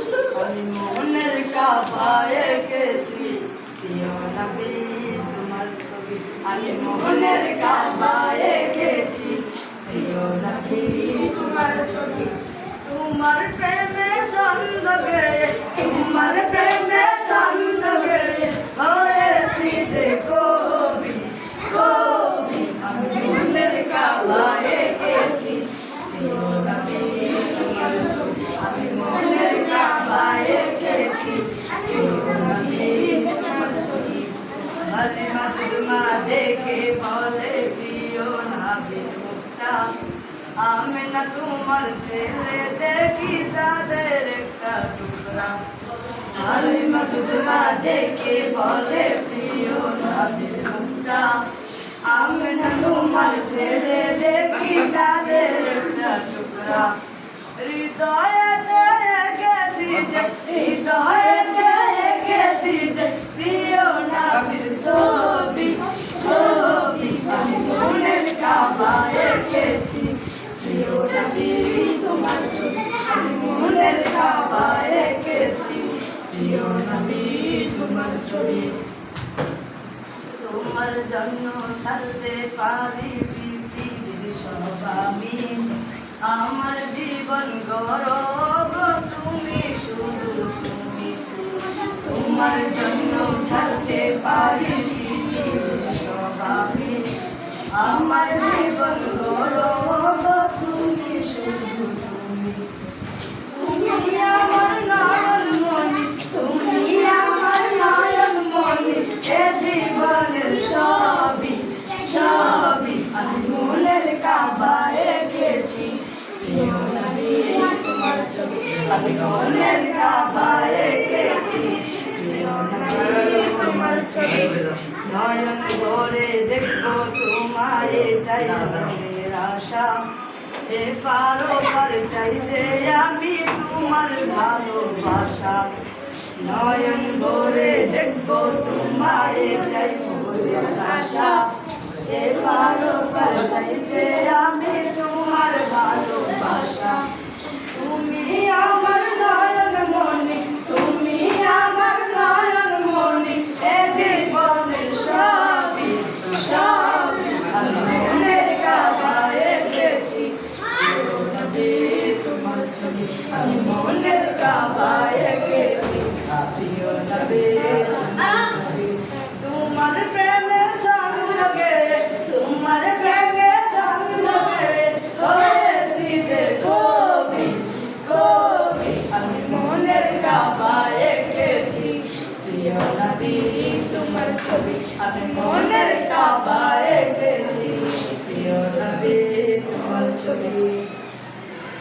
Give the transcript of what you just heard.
আমি মনের কাবায় এঁকেছি প্রিয় নবী তোমার ছবি আমি মনের কাবায় এঁকেছি প্রিয় নবী তোমার ছবি তোমার প্রেমে ছন্দ গে তোমার প্রেমে মাজুমা দেখে বলে, প্রিয় নাবির মুখটা আমি না তোমার ছেলে, দেখি চাঁদের একটা টুকরা। হালে মাজুমা দেখে বলে, প্রিয় নাবির মুখটা আমি না তোমার ছেলে, দেখি চাঁদের একটা টুকরা। হৃদয়ে দিয়ে গেছি তোমার জন্য ছাড়তে পারি পৃথিবীর সব আমি। আমার জীবন গরব, তুমি শুধু তুমি। তোমার জন্য ছাড়তে পারি পৃথিবীর সব আমি। আমার জীবন তোমার তোমার নয়ন ভরে দেখব তোমায় এটাই আশা এ পারো পার যে আমি তোমার ভালোবাসা নয়ন ভরে দেখব এটাই মনের আশা এ পারো পার চাই যে আমি মনের কাবায় এঁকেছি তোমার ছবি আমি মনের কাবায় ছবি। আমি মনের কাবারে পেয়েছি প্রিয় নবী তোমার ছবি।